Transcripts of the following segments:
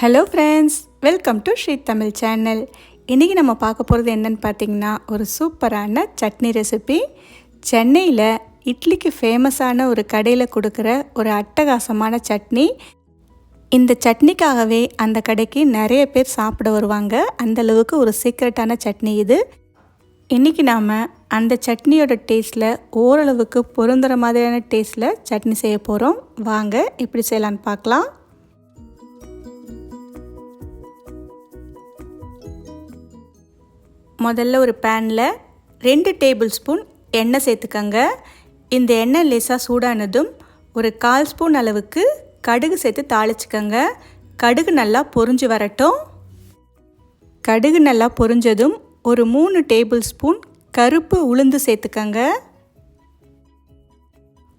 Hello friends welcome to Sri Tamil channel இன்றைக்கி நம்ம பார்க்க போகிறது என்னென்னு பார்த்தீங்கன்னா ஒரு சூப்பரான சட்னி ரெசிபி சென்னையில் இட்லிக்கு ஃபேமஸான ஒரு கடையில் கொடுக்குற ஒரு அட்டகாசமான சட்னி. இந்த சட்னிக்காகவே அந்த கடைக்கு நிறைய பேர் சாப்பிட வருவாங்க. அந்த அளவுக்கு ஒரு சீக்ரெட்டான சட்னி இது. இன்றைக்கி நாம் அந்த சட்னியோட டேஸ்ட்டில் ஓரளவுக்கு பொருந்துகிற மாதிரியான டேஸ்ட்டில் சட்னி செய்ய போகிறோம் வாங்க எப்படி செய்யலான்னு பார்க்கலாம். முதல்ல ஒரு பேனில் ரெண்டு டேபிள் ஸ்பூன் எண்ணெய் சேர்த்துக்கங்க. இந்த எண்ணெய் லேசாக சூடானதும் ஒரு கால் ஸ்பூன் அளவுக்கு கடுகு சேர்த்து தாளிச்சுக்கங்க. கடுகு நல்லா பொரிஞ்சு வரட்டும். கடுகு நல்லா பொரிஞ்சதும் ஒரு மூணு டேபிள் ஸ்பூன் கருப்பு உளுந்து சேர்த்துக்கங்க.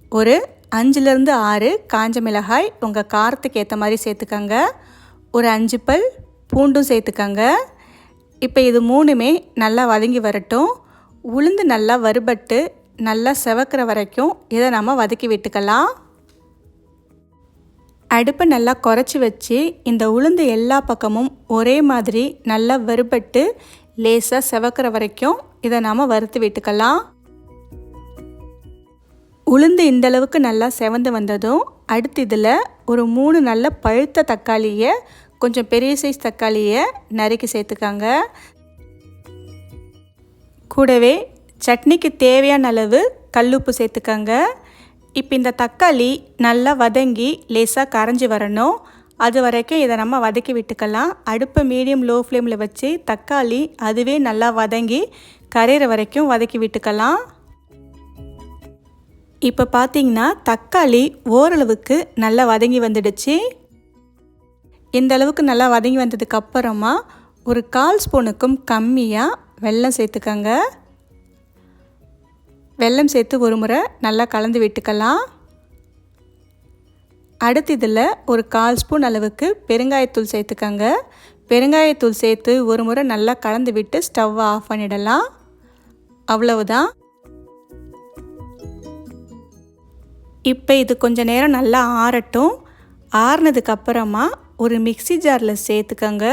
ஒரு அஞ்சுலேருந்து ஆறு காஞ்ச மிளகாய் உங்கள் காரத்துக்கு ஏற்ற மாதிரி சேர்த்துக்கங்க. ஒரு அஞ்சு பல் பூண்டும் சேர்த்துக்கங்க. இப்போ இது மூணுமே நல்லா வதங்கி வரட்டும். உளுந்து நல்லா வறுபட்டு நல்லா செவக்கிற வரைக்கும் இதை நம்ம வதக்கி விட்டுக்கலாம். அடுப்பை நல்லா குறைச்சி வச்சு இந்த உளுந்து எல்லா பக்கமும் ஒரே மாதிரி நல்லா வறுபட்டு லேசாக செவக்கிற வரைக்கும் இதை நாம் வறுத்து விட்டுக்கலாம். உளுந்து இந்தளவுக்கு நல்லா செவந்து வந்ததும் அடுத்து இதில் ஒரு மூணு நல்ல பழுத்த தக்காளியை கொஞ்சம் பெரிய சைஸ் தக்காளியை நறுக்கி சேர்த்துக்காங்க. கூடவே சட்னிக்கு தேவையான அளவு கல்லுப்பு சேர்த்துக்கங்க. இப்போ இந்த தக்காளி நல்லா வதங்கி லேசாக கரைஞ்சி வரணும். அது வரைக்கும் இதை நம்ம வதக்கி விட்டுக்கலாம். அடுப்பை மீடியம் லோ ஃப்ளேமில் வச்சு தக்காளி அதுவே நல்லா வதங்கி கரையிற வரைக்கும் வதக்கி விட்டுக்கலாம். இப்போ பார்த்தீங்கன்னா தக்காளி ஓரளவுக்கு நல்லா வதங்கி வந்துடுச்சு. இந்த அளவுக்கு நல்லா வதங்கி வந்ததுக்கு அப்புறமா ஒரு கால் ஸ்பூனுக்கும் கம்மியாக வெல்லம் சேர்த்துக்கங்க. வெல்லம் சேர்த்து ஒரு முறை நல்லா கலந்து விட்டுக்கலாம். அடுத்து இதில் ஒரு கால் ஸ்பூன் அளவுக்கு பெருங்காயத்தூள் சேர்த்துக்கங்க. பெருங்காயத்தூள் சேர்த்து ஒரு முறை நல்லா கலந்து விட்டு ஸ்டவ்வை ஆஃப் பண்ணிடலாம். அவ்வளவுதான். இப்போ இது கொஞ்சம் நேரம் நல்லா ஆறட்டும். ஆறுனதுக்கு அப்புறமா ஒரு மிக்சி ஜாரில் சேர்த்துக்கங்க.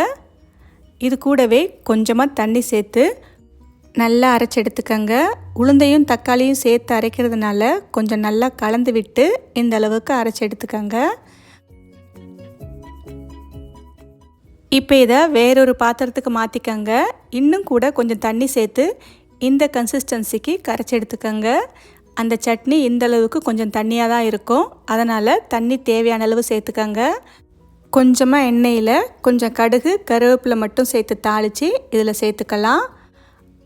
இது கூடவே கொஞ்சமாக தண்ணி சேர்த்து நல்லா அரைச்சி எடுத்துக்கங்க. உளுந்தையும் தக்காளியும் சேர்த்து அரைக்கிறதுனால கொஞ்சம் நல்லா கலந்து விட்டு இந்த அளவுக்கு அரைச்சி எடுத்துக்கங்க. இப்போ இதை வேறொரு பாத்திரத்துக்கு மாற்றிக்கங்க இன்னும் கூட கொஞ்சம் தண்ணி சேர்த்து இந்த கன்சிஸ்டன்சிக்கு கரைச்சி எடுத்துக்கங்க. அந்த சட்னி இந்த அளவுக்கு கொஞ்சம் தண்ணியாக தான் இருக்கும். அதனால் தண்ணி தேவையான அளவு சேர்த்துக்கங்க. கொஞ்சமாக எண்ணெயில் கொஞ்சம் கடுகு கருவேப்பிலை மட்டும் சேர்த்து தாளித்து இதில் சேர்த்துக்கலாம்.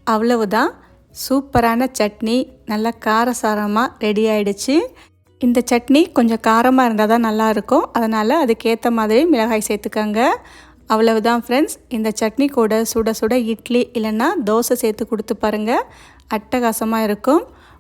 அவ்வளவுதான். சூப்பரான சட்னி. நல்லா காரசாரமாக ரெடி ஆயிடுச்சு. இந்த சட்னி கொஞ்சம் காரமாக இருந்தால் தான் நல்லாயிருக்கும். அதனால் அதுக்கேற்ற மாதிரி மிளகாய் சேர்த்துக்கங்க. அவ்வளவுதான் ஃப்ரெண்ட்ஸ் இந்த சட்னி கூட சுட சுட இட்லி இல்லைன்னா தோசை சேர்த்து கொடுத்து பாருங்கள் அட்டகாசமாக இருக்கும்.